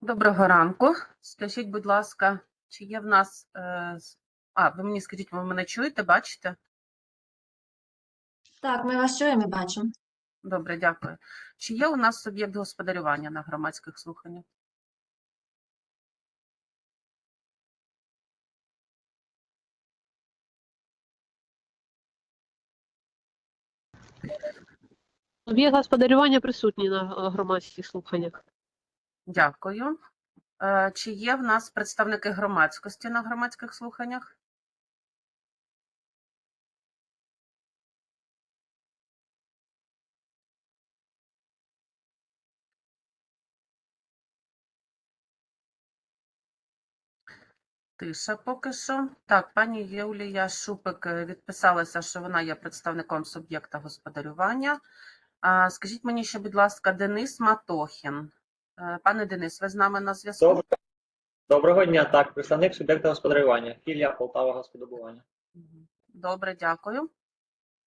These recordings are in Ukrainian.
Доброго ранку. Скажіть, будь ласка, чи є в нас. е, А, ви мені скажіть, ви мене чуєте, бачите? Так, ми вас чуємо і бачимо. Добре, дякую. Чи є у нас суб'єкт господарювання на громадських слуханнях? Об'єкт господарювання присутній на е, громадських слуханнях. Дякую. Е, Чи є в нас представники громадськості на громадських слуханнях? Тиша поки що. Так, пані Юлія Шупик е, відписалася, що вона є представником суб'єкта господарювання. Скажіть мені ще, будь ласка, Денис Матохін. Е, Пане Денис, ви з нами на зв'язку? Доброго, дня, так, представник суб'єкта господарювання, філія Полтава Господобування. Добре, дякую.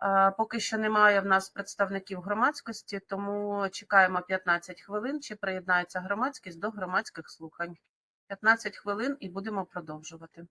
Е, Поки що немає в нас представників громадськості, тому чекаємо 15 хвилин, чи приєднається громадськість до громадських слухань. 15 хвилин і будемо продовжувати.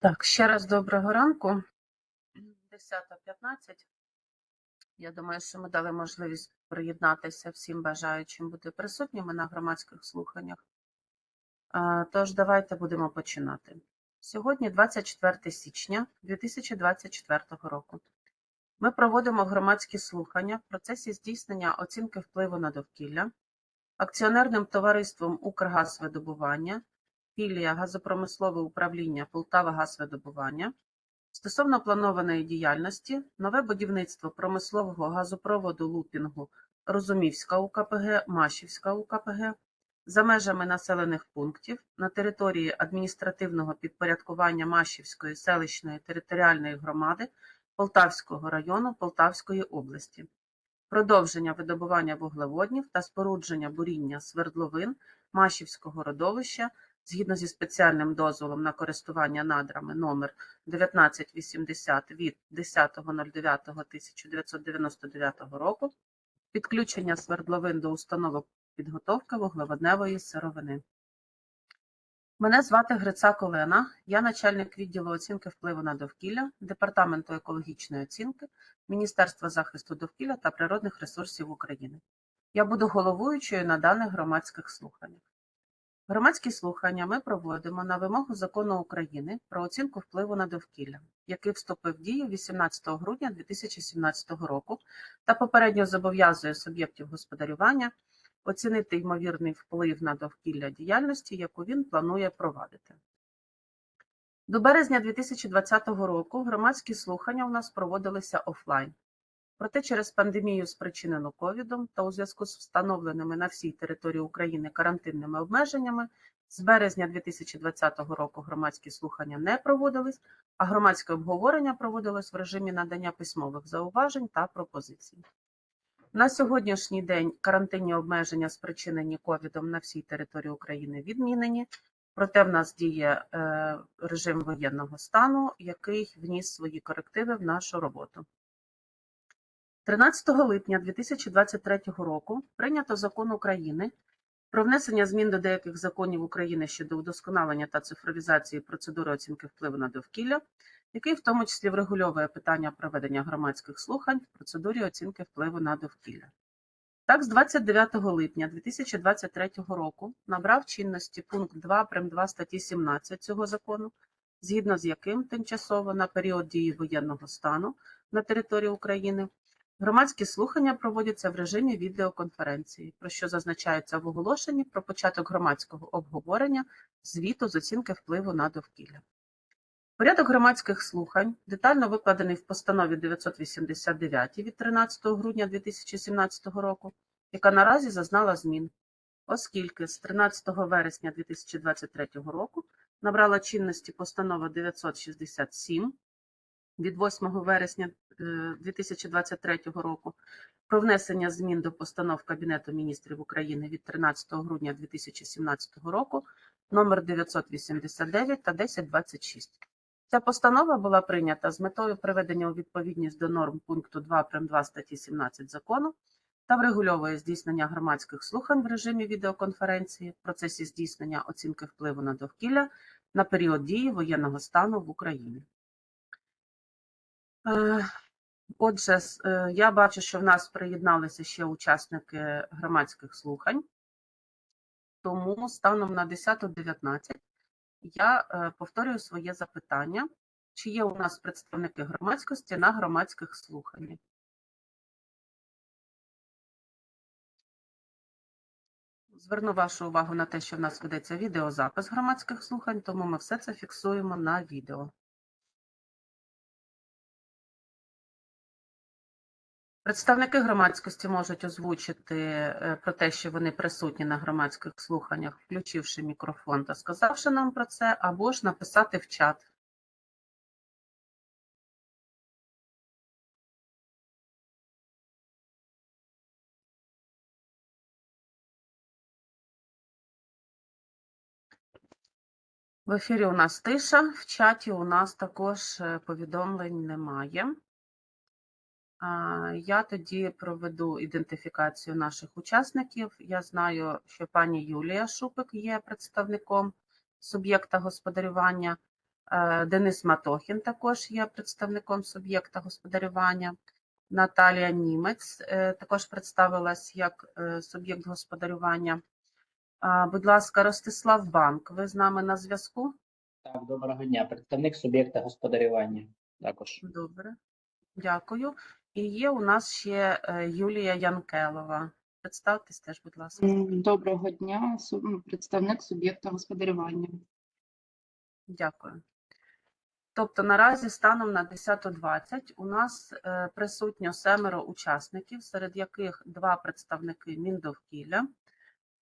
Так, ще раз доброго ранку. 10.15. Я думаю, що ми дали можливість приєднатися всім бажаючим бути присутніми на громадських слуханнях. Тож давайте будемо починати. Сьогодні 24 січня 2024 року. Ми проводимо громадські слухання в процесі здійснення оцінки впливу на довкілля акціонерним товариством Укргазвидобування філія газопромислове управління Полтава газвидобування стосовно планованої діяльності нове будівництво промислового газопроводу лупінгу Розумівська УКПГ, Машівська УКПГ за межами населених пунктів на території адміністративного підпорядкування Машівської селищної територіальної громади Полтавського району Полтавської області. Продовження видобування вуглеводнів та спорудження буріння свердловин Машівського родовища згідно зі спеціальним дозволом на користування надрами номер 1980 від 10.09.1999 року, підключення свердловин до установок підготовки вуглеводневої сировини. Мене звати Грицак Олена, я начальник відділу оцінки впливу на довкілля Департаменту екологічної оцінки Міністерства захисту довкілля та природних ресурсів України. Я буду головуючою на даних громадських слуханнях. Громадські слухання ми проводимо на вимогу Закону України про оцінку впливу на довкілля, який вступив в дію 18 грудня 2017 року та попередньо зобов'язує суб'єктів господарювання оцінити ймовірний вплив на довкілля діяльності, яку він планує провадити. До березня 2020 року громадські слухання у нас проводилися офлайн. Проте через пандемію, спричинену ковідом та у зв'язку з встановленими на всій території України карантинними обмеженнями, з березня 2020 року громадські слухання не проводились, а громадське обговорення проводилось в режимі надання письмових зауважень та пропозицій. На сьогоднішній день карантинні обмеження, спричинені ковідом на всій території України, відмінені. Проте в нас діє е, режим воєнного стану, який вніс свої корективи в нашу роботу. 13 липня 2023 року прийнято закон України про внесення змін до деяких законів України щодо удосконалення та цифровізації процедури оцінки впливу на довкілля, який в тому числі врегульовує питання проведення громадських слухань в процедурі оцінки впливу на довкілля. Так, з 29 липня 2023 року набрав чинності пункт 2 прим. 2 статті 17 цього закону, згідно з яким тимчасово на період дії воєнного стану на території України громадські слухання проводяться в режимі відеоконференції, про що зазначається в оголошенні про початок громадського обговорення звіту з оцінки впливу на довкілля. Порядок громадських слухань детально викладений в постанові 989 від 13 грудня 2017 року, яка наразі зазнала змін, оскільки з 13 вересня 2023 року набрала чинності постанова 967 від 8 вересня е, 2023 року про внесення змін до постанов Кабінету міністрів України від 13 грудня 2017 року номер 989 та 1026. Ця постанова була прийнята з метою приведення у відповідність до норм пункту 2 прим. 2 статті 17 закону та врегульовує здійснення громадських слухань в режимі відеоконференції в процесі здійснення оцінки впливу на довкілля на період дії воєнного стану в Україні. Е, Отже, е, я бачу, що в нас приєдналися ще учасники громадських слухань, тому станом на 10.19 я е, повторюю своє запитання. Чи є у нас представники громадськості на громадських слуханнях? Зверну вашу увагу на те, що в нас ведеться відеозапис громадських слухань, тому ми все це фіксуємо на відео. Представники громадськості можуть озвучити е, про те, що вони присутні на громадських слуханнях, включивши мікрофон та сказавши нам про це, або ж написати в чат. В ефірі у нас тиша, в чаті у нас також е, повідомлень немає. Я тоді проведу ідентифікацію наших учасників. Я знаю, що пані Юлія Шупик є представником суб'єкта господарювання. Е, Денис Матохін також є представником суб'єкта господарювання. Наталія Німець е, також представилась як е, суб'єкт господарювання. Будь ласка, Ростислав Банк, ви з нами на зв'язку? Так, доброго дня. Представник суб'єкта господарювання також. Добре, дякую. І є у нас ще е, Юлія Янкелова. Представтесь теж, будь ласка. Доброго дня, представник суб'єкта господарювання. Дякую. Тобто наразі станом на 10.20 у нас е, присутньо семеро учасників, серед яких два представники Міндовкілля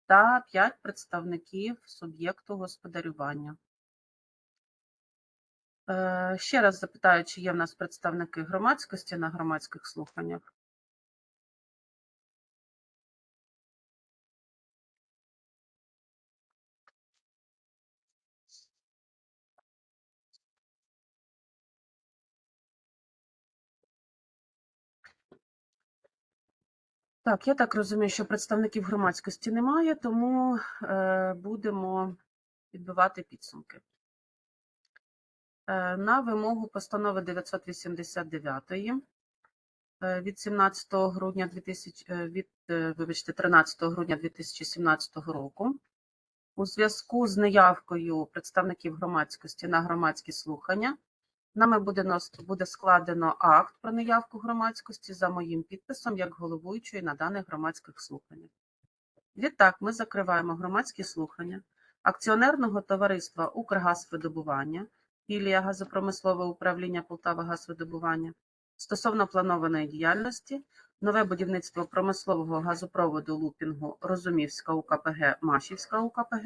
та п'ять представників суб'єкту господарювання. Е, Ще раз запитаю, чи є в нас представники громадськості на громадських слуханнях. Так, я так розумію, що представників громадськості немає, тому е, будемо підбивати підсумки. Е, на вимогу постанови 989 е, від 17 грудня 2000, е, від, вибачте, 13 грудня 2017 року у зв'язку з неявкою представників громадськості на громадські слухання Нами буде, буде складено акт про неявку громадськості за моїм підписом як головуючої на даних громадських слуханнях. Відтак, ми закриваємо громадські слухання акціонерного товариства «Укргазвидобування», філія газопромислове управління Полтава газвидобування стосовно планованої діяльності, нове будівництво промислового газопроводу Лупінгу Розумівська УКПГ, Машівська УКПГ,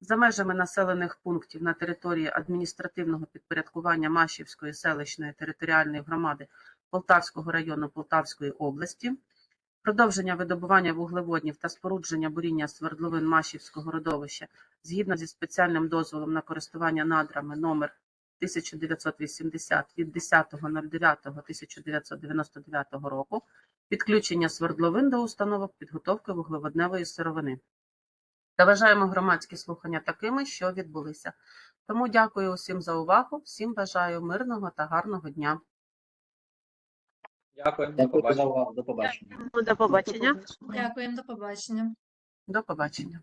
за межами населених пунктів на території адміністративного підпорядкування Машівської селищної територіальної громади Полтавського району Полтавської області, продовження видобування вуглеводнів та спорудження буріння свердловин Машівського родовища згідно зі спеціальним дозволом на користування надрами номер 1980 від 10.09.1999 року, підключення свердловин до установок підготовки вуглеводневої сировини та вважаємо громадські слухання такими, що відбулися. Тому дякую усім за увагу, всім бажаю мирного та гарного дня. Дякую. До побачення. увагу. До побачення. До побачення. Дякуємо, до побачення. До побачення.